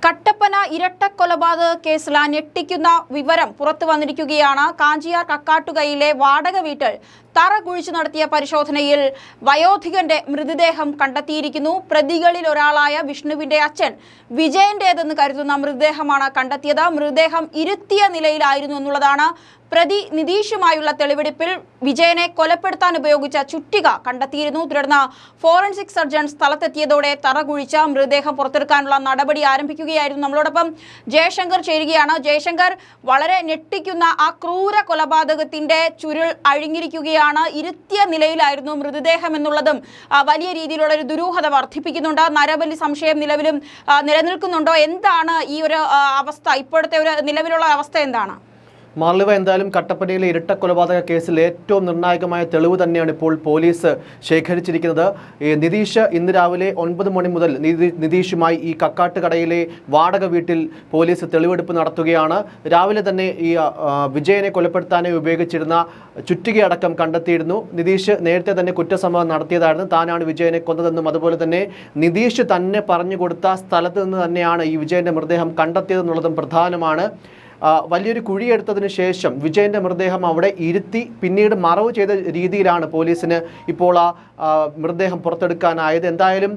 Cut a Kattappana ഇരട്ടക്കൊലപാതക കേസിൽ ഞെട്ടിക്കുന്ന വിവരം പുറത്തു വന്നിരിക്കുകയാണ്. കാഞ്ചിയാർ കക്കാട്ടുകയിലെ വാടക വീട്ടിൽ തറ കുഴിച്ചു നടത്തിയ പരിശോധനയിൽ വയോധികന്റെ മൃതദേഹം കണ്ടെത്തിയിരിക്കുന്നു. പ്രതികളിൽ ഒരാളായ വിഷ്ണുവിന്റെ അച്ഛൻ വിജയന്റേതെന്ന് കരുതുന്ന മൃതദേഹമാണ് കണ്ടെത്തിയത്. മൃതദേഹം ഇരുത്തിയ നിലയിലായിരുന്നു എന്നുള്ളതാണ് പ്രതി നിതീഷുമായുള്ള തെളിവെടുപ്പിൽ വിജയനെ കൊലപ്പെടുത്താൻ ഉപയോഗിച്ച ചുറ്റിക കണ്ടെത്തിയിരുന്നു. തുടർന്ന് ഫോറൻസിക് സർജൻ സ്ഥലത്തെത്തിയതോടെ തറ കുഴിച്ച മൃതദേഹം പുറത്തെടുക്കാനുള്ള നടപടി ആരംഭിക്കുകയായിരുന്നു നമ്മളോടൊപ്പം ജയശങ്കർ ചേരുകയാണ്. ജയശങ്കർ വളരെ ഞെട്ടിക്കുന്ന ആ ക്രൂര കൊലപാതകത്തിന്റെ ചുരുൾ അഴിഞ്ഞിരിക്കുകയാണ്. ഇരുത്തിയ നിലയിലായിരുന്നു മൃതദേഹം എന്നുള്ളതും വലിയ രീതിയിലുള്ള ഒരു ദുരൂഹത വർദ്ധിപ്പിക്കുന്നുണ്ട്. നരബലി സംശയം നിലവിലും നിലനിൽക്കുന്നുണ്ടോ? എന്താണ് ഈ ഒരു അവസ്ഥ? ഇപ്പോഴത്തെ ഒരു നിലവിലുള്ള അവസ്ഥ എന്താണ്? മാർലിവ എന്തായാലും കട്ടപ്പനയിലെ ഇരട്ട കൊലപാതക കേസിൽ ഏറ്റവും നിർണായകമായ തെളിവ് തന്നെയാണ് ഇപ്പോൾ പോലീസ് ശേഖരിച്ചിരിക്കുന്നത്. നിതീഷ് ഇന്ന് രാവിലെ ഒൻപത് മണി മുതൽ നിതീഷുമായി ഈ കക്കാട്ട് കടയിലെ വാടക വീട്ടിൽ പോലീസ് തെളിവെടുപ്പ് നടത്തുകയാണ്. രാവിലെ തന്നെ ഈ വിജയനെ കൊലപ്പെടുത്താനായി ഉപയോഗിച്ചിരുന്ന ചുറ്റികയടക്കം കണ്ടെത്തിയിരുന്നു. നിതീഷ് നേരത്തെ തന്നെ കുറ്റസമ്മതം നടത്തിയതായിരുന്നു. താനാണ് വിജയനെ കൊന്നതെന്നും അതുപോലെ തന്നെ നിതീഷ് തന്നെ പറഞ്ഞു കൊടുത്ത സ്ഥലത്ത് നിന്ന് തന്നെയാണ് ഈ വിജയന്റെ മൃതദേഹം കണ്ടെത്തിയതെന്നുള്ളതും പ്രധാനമാണ്. വലിയൊരു കുഴിയെടുത്തതിന് ശേഷം വിജയന്റെ മൃതദേഹം അവിടെ ഇരുത്തി പിന്നീട് മറവ് ചെയ്ത രീതിയിലാണ് പോലീസിന് ഇപ്പോൾ ആ മൃതദേഹം പുറത്തെടുക്കാനായത്. എന്തായാലും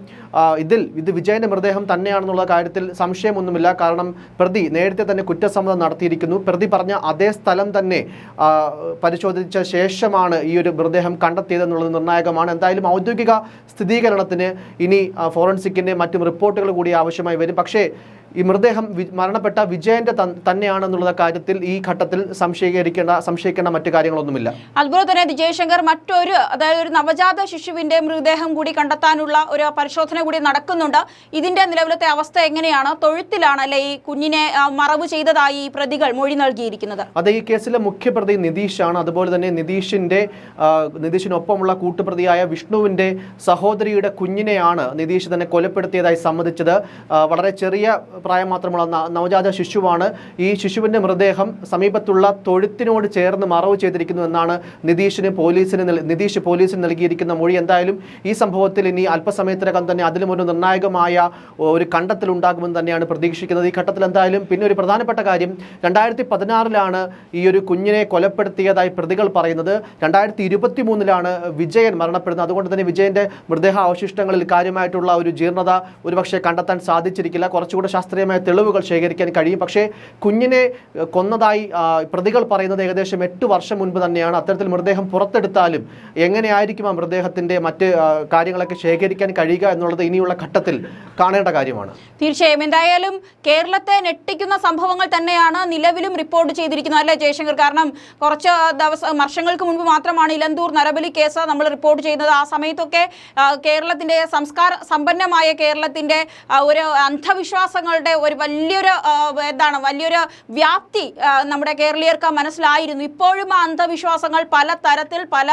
ഇതിൽ ഇത് വിജയന്റെ മൃതദേഹം തന്നെയാണെന്നുള്ള കാര്യത്തിൽ സംശയമൊന്നുമില്ല. കാരണം പ്രതി നേരത്തെ തന്നെ കുറ്റസമ്മതം നടത്തിയിരിക്കുന്നു. പ്രതി പറഞ്ഞ അതേ സ്ഥലം തന്നെ പരിശോധിച്ച ശേഷമാണ് ഈ ഒരു മൃതദേഹം കണ്ടെത്തിയതെന്നുള്ളത് നിർണായകമാണ്. എന്തായാലും ഔദ്യോഗിക സ്ഥിരീകരണത്തിന് ഇനി ഫോറൻസിക്കിന്റെ മറ്റും റിപ്പോർട്ടുകൾ കൂടി ആവശ്യമായി വരും. പക്ഷേ ഈ മൃതദേഹം മരണപ്പെട്ട വിജയന്റെ തന്നെയാണെന്നുള്ള കാര്യത്തിൽ ഈ ഘട്ടത്തിൽ സംശയീകരിക്കേണ്ട സംശയിക്കേണ്ട മറ്റു കാര്യങ്ങളൊന്നുമില്ല. അതുപോലെ തന്നെ ജയശങ്കർ മറ്റൊരു അതായത് ഒരു നവജാത ശിശുവിന്റെ മൃതദേഹം കൂടി കണ്ടെത്താനുള്ള ഒരു പരിശോധന കൂടി നടക്കുന്നുണ്ട്. ഇതിന്റെ നിലവിലത്തെ അവസ്ഥ എങ്ങനെയാണ്? തൊഴുത്തിലാണ് അല്ലെ ഈ കുഞ്ഞിനെ മറവ് ചെയ്തതായി ഈ പ്രതികൾ മൊഴി നൽകിയിരിക്കുന്നത്? അതെ ഈ കേസിലെ മുഖ്യപ്രതി നിതീഷാണ്. അതുപോലെ തന്നെ നിതീഷിന്റെ നിതീഷിനൊപ്പമുള്ള കൂട്ടുപ്രതിയായ വിഷ്ണുവിന്റെ സഹോദരിയുടെ കുഞ്ഞിനെയാണ് നിതീഷ് തന്നെ കൊലപ്പെടുത്തിയതായി സമ്മതിച്ചത്. വളരെ ചെറിയ പ്രായം മാത്രമുള്ള നവജാത ശിശുവാണ്. ഈ ശിശുവിന്റെ മൃതദേഹം സമീപത്തുള്ള തൊഴുത്തിനോട് ചേർന്ന് മറവ് ചെയ്തിരിക്കുന്നു എന്നാണ് നിതീഷിന് പോലീസിന് നിതീഷ് പോലീസിന് നൽകിയിരിക്കുന്ന മൊഴി. എന്തായാലും ഈ സംഭവത്തിൽ ഇനി അല്പസമയത്തിനകം തന്നെ അതിലും ഒരു നിർണായകമായ ഒരു കണ്ടെത്തൽ ഉണ്ടാകുമെന്ന് തന്നെയാണ് പ്രതീക്ഷിക്കുന്നത്. ഈ ഘട്ടത്തിൽ എന്തായാലും പിന്നെ ഒരു പ്രധാനപ്പെട്ട കാര്യം. രണ്ടായിരത്തി പതിനാറിലാണ് ഈ ഒരു കുഞ്ഞിനെ കൊലപ്പെടുത്തിയതായി പ്രതികൾ പറയുന്നത്. രണ്ടായിരത്തി ഇരുപത്തി മൂന്നിലാണ് വിജയൻ മരണപ്പെടുന്നത്. അതുകൊണ്ട് തന്നെ വിജയന്റെ മൃതദേഹ അവശിഷ്ടങ്ങളിൽ കാര്യമായിട്ടുള്ള ഒരു ജീർണത ഒരുപക്ഷെ കണ്ടെത്താൻ സാധിച്ചിരിക്കില്ല. കുറച്ചുകൂടെ ശാസ്ത്രീയമായ തെളിവുകൾ ശേഖരിക്കാൻ കഴിയും. പക്ഷേ കുഞ്ഞിനെ കൊന്നതായി പ്രതികൾ പറയുന്നത് ഏകദേശം എട്ട് വർഷം മുൻപ് തന്നെയാണ്. അത്തരത്തിൽ മൃതദേഹം പുറത്തെടുത്താലും എങ്ങനെയായിരിക്കും ആ മൃതദേഹത്തിന്റെ മറ്റ് കാര്യങ്ങളൊക്കെ ശേഖരിക്കാൻ കഴിയുക എന്നുള്ളത് ഇനിയുള്ള ഘട്ടത്തിൽ കാണേണ്ട കാര്യമാണ്. തീർച്ചയായും. എന്തായാലും കേരളത്തെ ഞെട്ടിക്കുന്ന സംഭവങ്ങൾ തന്നെയാണ് നിലവിലും റിപ്പോർട്ട് ചെയ്തിരിക്കുന്നത് അല്ലേ ജയശങ്കർ? കാരണം കുറച്ച് ദിവസം വർഷങ്ങൾക്ക് മുൻപ് മാത്രമാണ് ഇലന്തൂർ നരബലി കേസ് നമ്മൾ റിപ്പോർട്ട് ചെയ്യുന്നത്. ആ സമയത്തൊക്കെ കേരളത്തിന്റെ സംസ്കാര സമ്പന്നമായ കേരളത്തിന്റെ ഒരു ഒരു അന്ധവിശ്വാസങ്ങളുടെ ഒരു വലിയൊരു എന്താണ് വലിയൊരു വ്യാപ്തി നമ്മുടെ കേരളീയർക്ക് മനസ്സിലായിരുന്നു. ഇപ്പോഴും ആ അന്ധവിശ്വാസങ്ങൾ പല തരത്തിൽ പല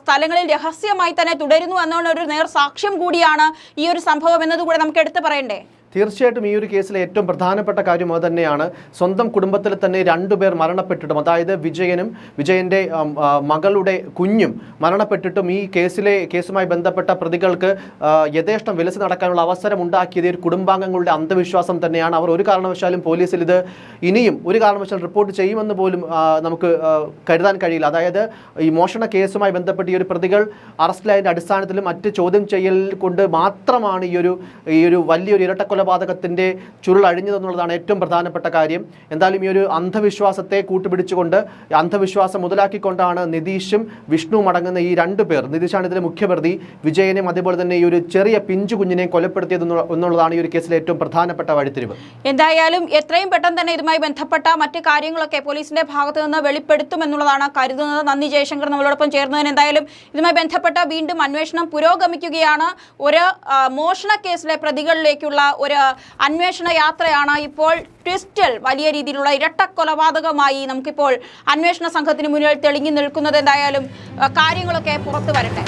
സ്ഥലങ്ങളിൽ രഹസ്യമായി തന്നെ തുടരുന്നു എന്നുള്ള ഒരു നേർ സാക്ഷ്യം കൂടിയാണ് ഈ ഒരു സംഭവം എന്നതുകൂടെ നമുക്ക് എടുത്തു പറയണ്ടേ? തീർച്ചയായിട്ടും ഈ ഒരു കേസിലെ ഏറ്റവും പ്രധാനപ്പെട്ട കാര്യം അത് തന്നെയാണ്. സ്വന്തം കുടുംബത്തിൽ തന്നെ രണ്ടുപേർ മരണപ്പെട്ടിട്ടും അതായത് വിജയനും വിജയന്റെ മകളുടെ കുഞ്ഞും മരണപ്പെട്ടിട്ടും ഈ കേസിലെ കേസുമായി ബന്ധപ്പെട്ട പ്രതികൾക്ക് യഥേഷ്ടം വിലസി നടക്കാനുള്ള അവസരം ഉണ്ടാക്കിയത് ഒരു കുടുംബാംഗങ്ങളുടെ അന്ധവിശ്വാസം തന്നെയാണ്. അവർ ഒരു കാരണവശാലും പോലീസിൽ ഇത് ഇനിയും ഒരു കാരണവശാലും റിപ്പോർട്ട് ചെയ്യുമെന്ന് പോലും നമുക്ക് കരുതാൻ കഴിയില്ല. അതായത് ഈ മോഷണ കേസുമായി ബന്ധപ്പെട്ട് ഈ ഒരു പ്രതികൾ അറസ്റ്റിലായതിന്റെ അടിസ്ഥാനത്തിലും മറ്റ് ചോദ്യം ചെയ്യൽ കൊണ്ട് മാത്രമാണ് ഈ ഒരു ഈ ഒരു വലിയൊരു ഇരട്ടക്കൊലപാതകത്തിന്റെ ചുരുൾ അഴിഞ്ഞതെന്നുള്ളതാണ് ഏറ്റവും പ്രധാനപ്പെട്ട കാര്യം. എന്തായാലും ഈ ഒരു അന്ധവിശ്വാസത്തെ കൂട്ടുപിടിച്ചുകൊണ്ട് അന്ധവിശ്വാസം മുതലാക്കിക്കൊണ്ടാണ് നിതീഷും വിഷ്ണുവും അടങ്ങുന്ന ഈ രണ്ട് പേർ. നിതീഷാണ് ഇതിലെ മുഖ്യപ്രതി. വിജയനെയും അതേപോലെ തന്നെ ഈ ഒരു ചെറിയ പിഞ്ചു കുഞ്ഞിനെയും കൊലപ്പെടുത്തിയത് എന്നുള്ളതാണ് ഈ ഒരു കേസിലെ ഏറ്റവും പ്രധാനപ്പെട്ട വഴിത്തിരിവ്. എന്തായാലും എത്രയും പെട്ടെന്ന് തന്നെ ഇതുമായി ബന്ധപ്പെട്ട മറ്റ് കാര്യങ്ങളൊക്കെ പോലീസിന്റെ ഭാഗത്ത് നിന്ന് വെളിപ്പെടുത്തുമെന്നുള്ളതാണ് കരുതുന്നത്. നന്ദി ജയശങ്കർ നമ്മളോടൊപ്പം ചേർന്നതിന് എന്തായാലും ഇതുമായി ബന്ധപ്പെട്ട വീണ്ടും അന്വേഷണം പുരോഗമിക്കുകയാണ്. ഒരു മോഷണ കേസിലെ പ്രതികളിലേക്കുള്ള ഒരു അന്വേഷണ യാത്രയാണ് ഇപ്പോൾ ട്വിസ്റ്റിൽ വലിയ രീതിയിലുള്ള ഇരട്ട കൊലപാതകമായി നമുക്കിപ്പോൾ അന്വേഷണ സംഘത്തിന് മുന്നിൽ തെളിഞ്ഞു നിൽക്കുന്നത് എന്തായാലും കാര്യങ്ങളൊക്കെ പുറത്തു വരട്ടെ.